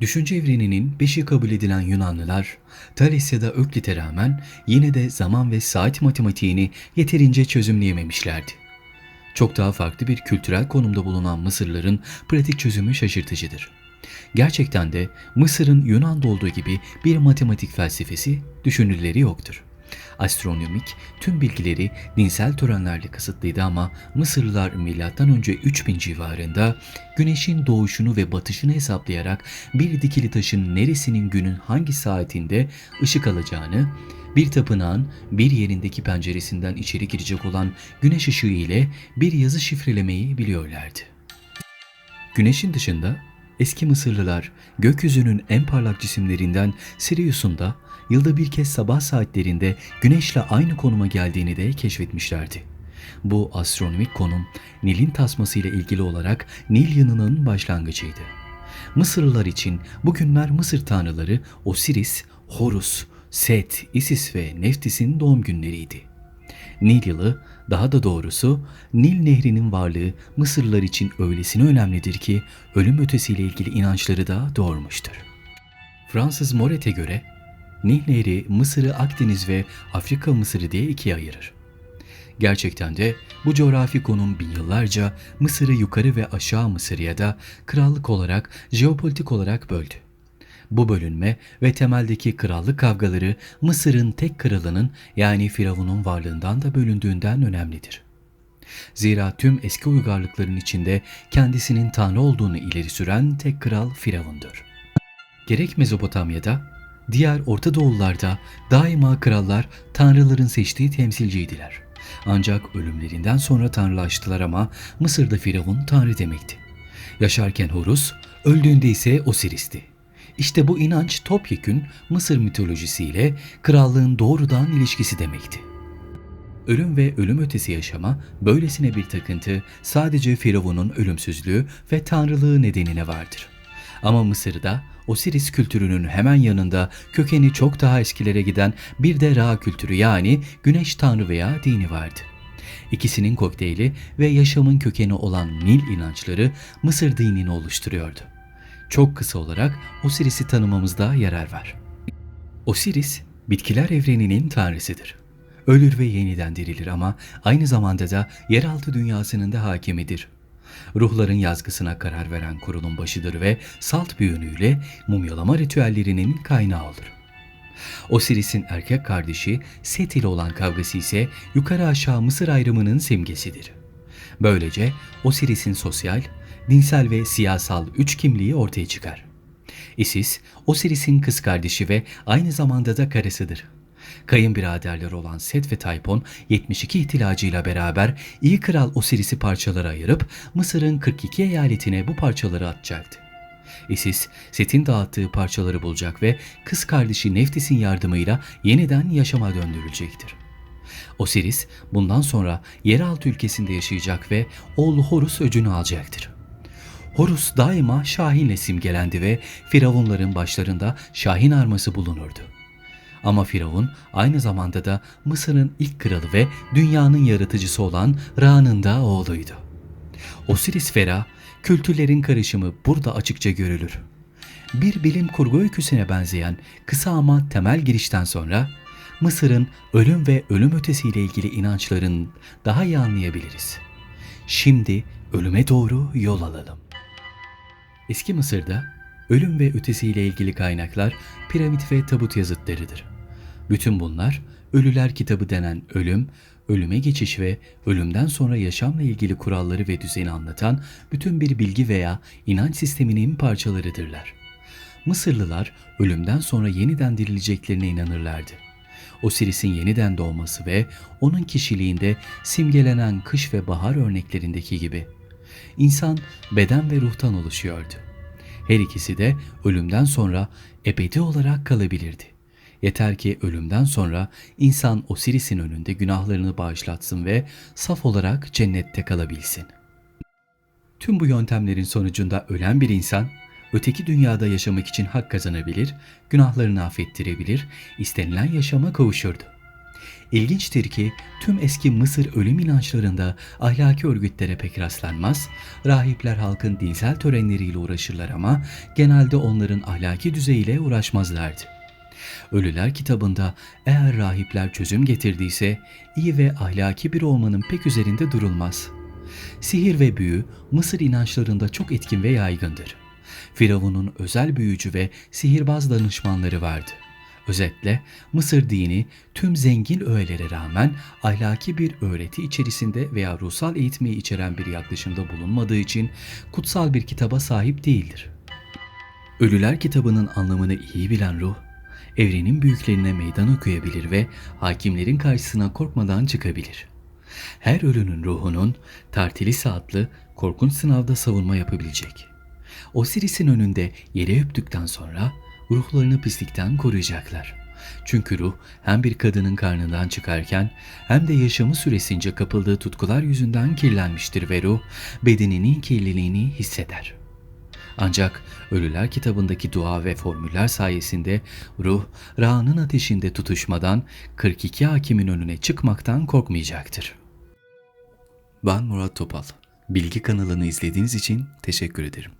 Düşünce evreninin beşi kabul edilen Yunanlılar, Thales ya da Öklit'e rağmen yine de zaman ve saat matematiğini yeterince çözümleyememişlerdi. Çok daha farklı bir kültürel konumda bulunan Mısırlıların pratik çözümü şaşırtıcıdır. Gerçekten de Mısır'ın Yunan'da olduğu gibi bir matematik felsefesi, düşünürleri yoktur. Astronomik tüm bilgileri dinsel törenlerle kısıtlıydı ama Mısırlılar M.Ö. 3000 civarında güneşin doğuşunu ve batışını hesaplayarak bir dikili taşın neresinin günün hangi saatinde ışık alacağını, bir tapınağın bir yerindeki penceresinden içeri girecek olan güneş ışığı ile bir yazı şifrelemeyi biliyorlardı. Güneşin dışında eski Mısırlılar gökyüzünün en parlak cisimlerinden Sirius'un da yılda bir kez sabah saatlerinde güneşle aynı konuma geldiğini de keşfetmişlerdi. Bu astronomik konum Nil'in tasması ile ilgili olarak Nil yanının başlangıcıydı. Mısırlılar için bugünler Mısır tanrıları Osiris, Horus, Set, Isis ve Neftis'in doğum günleriydi. Nil yılı, daha da doğrusu Nil nehrinin varlığı Mısırlılar için öylesine önemlidir ki ölüm ötesiyle ilgili inançları da doğurmuştur. Fransız Moret'e göre Nil Nehri Mısır'ı Akdeniz ve Afrika Mısır'ı diye ikiye ayırır. Gerçekten de bu coğrafi konum bin yıllarca Mısır'ı yukarı ve aşağı Mısır ya da krallık olarak, jeopolitik olarak böldü. Bu bölünme ve temeldeki krallık kavgaları Mısır'ın tek kralının yani Firavun'un varlığından da bölündüğünden önemlidir. Zira tüm eski uygarlıkların içinde kendisinin tanrı olduğunu ileri süren tek kral Firavun'dur. Gerek Mezopotamya'da, diğer Orta Doğullarda daima krallar tanrıların seçtiği temsilciydiler. Ancak ölümlerinden sonra tanrılaştılar ama Mısır'da Firavun tanrı demekti. Yaşarken Horus, öldüğünde ise Osiris'ti. İşte bu inanç topyekün Mısır mitolojisiyle krallığın doğrudan ilişkisi demekti. Ölüm ve ölüm ötesi yaşama böylesine bir takıntı sadece Firavun'un ölümsüzlüğü ve tanrılığı nedeniyle vardır. Ama Mısır'da Osiris kültürünün hemen yanında kökeni çok daha eskilere giden bir de Ra kültürü yani güneş tanrı veya dini vardı. İkisinin kokteyli ve yaşamın kökeni olan Nil inançları Mısır dinini oluşturuyordu. Çok kısa olarak Osiris'i tanımamızda yarar var. Osiris, bitkiler evreninin tanrısıdır. Ölür ve yeniden dirilir ama aynı zamanda da yeraltı dünyasının da hakimidir. Ruhların yazgısına karar veren kurulun başıdır ve salt bir yönüyle mumyalama ritüellerinin kaynağı olur. Osiris'in erkek kardeşi Set ile olan kavgası ise yukarı aşağı Mısır ayrımının simgesidir. Böylece Osiris'in sosyal, dinsel ve siyasal üç kimliği ortaya çıkar. Isis, Osiris'in kız kardeşi ve aynı zamanda da karısıdır. Kayınbiraderler olan Set ve Taypon 72 ihtilacıyla beraber iyi kral Osiris'i parçalara ayırıp Mısır'ın 42 eyaletine bu parçaları atacaktı. Isis, Set'in dağıttığı parçaları bulacak ve kız kardeşi Neftis'in yardımıyla yeniden yaşama döndürülecektir. Osiris bundan sonra yeraltı ülkesinde yaşayacak ve oğlu Horus öcünü alacaktır. Horus daima Şahin'le simgelendi ve Firavunların başlarında Şahin arması bulunurdu. Ama Firavun aynı zamanda da Mısır'ın ilk kralı ve dünyanın yaratıcısı olan Ra'nın da oğluydu. Osiris Fera, kültürlerin karışımı burada açıkça görülür. Bir bilim kurgu öyküsüne benzeyen kısa ama temel girişten sonra Mısır'ın ölüm ve ölüm ötesiyle ilgili inançların daha iyi anlayabiliriz. Şimdi ölüme doğru yol alalım. Eski Mısır'da ölüm ve ötesiyle ilgili kaynaklar piramit ve tabut yazıtlarıdır. Bütün bunlar Ölüler Kitabı denen ölüm, ölüme geçiş ve ölümden sonra yaşamla ilgili kuralları ve düzeni anlatan bütün bir bilgi veya inanç sisteminin parçalarıdırlar. Mısırlılar ölümden sonra yeniden dirileceklerine inanırlardı. Osiris'in yeniden doğması ve onun kişiliğinde simgelenen kış ve bahar örneklerindeki gibi. İnsan beden ve ruhtan oluşuyordu. Her ikisi de ölümden sonra ebedi olarak kalabilirdi. Yeter ki ölümden sonra insan Osiris'in önünde günahlarını bağışlatsın ve saf olarak cennette kalabilsin. Tüm bu yöntemlerin sonucunda ölen bir insan öteki dünyada yaşamak için hak kazanabilir, günahlarını affettirebilir, istenilen yaşama kavuşurdu. İlginçtir ki tüm eski Mısır ölüm inançlarında ahlaki örgütlere pek rastlanmaz, rahipler halkın dinsel törenleriyle uğraşırlar ama genelde onların ahlaki düzeyiyle uğraşmazlardı. Ölüler kitabında eğer rahipler çözüm getirdiyse iyi ve ahlaki bir olmanın pek üzerinde durulmaz. Sihir ve büyü Mısır inançlarında çok etkin ve yaygındır. Firavun'un özel büyücü ve sihirbaz danışmanları vardı. Özetle Mısır dini tüm zengin öğelere rağmen ahlaki bir öğreti içerisinde veya ruhsal eğitimi içeren bir yaklaşımda bulunmadığı için kutsal bir kitaba sahip değildir. Ölüler kitabının anlamını iyi bilen ruh, evrenin büyüklerine meydan okuyabilir ve hakimlerin karşısına korkmadan çıkabilir. Her ölünün ruhunun Tartilisi adlı korkunç sınavda savunma yapabilecek. Osiris'in önünde yere öptükten sonra ruhlarını pislikten koruyacaklar. Çünkü ruh hem bir kadının karnından çıkarken hem de yaşamı süresince kapıldığı tutkular yüzünden kirlenmiştir ve ruh bedeninin kirliliğini hisseder. Ancak Ölüler kitabındaki dua ve formüller sayesinde ruh Ra'nın ateşinde tutuşmadan 42 hakimin önüne çıkmaktan korkmayacaktır. Ben Murat Topal. Bilgi kanalını izlediğiniz için teşekkür ederim.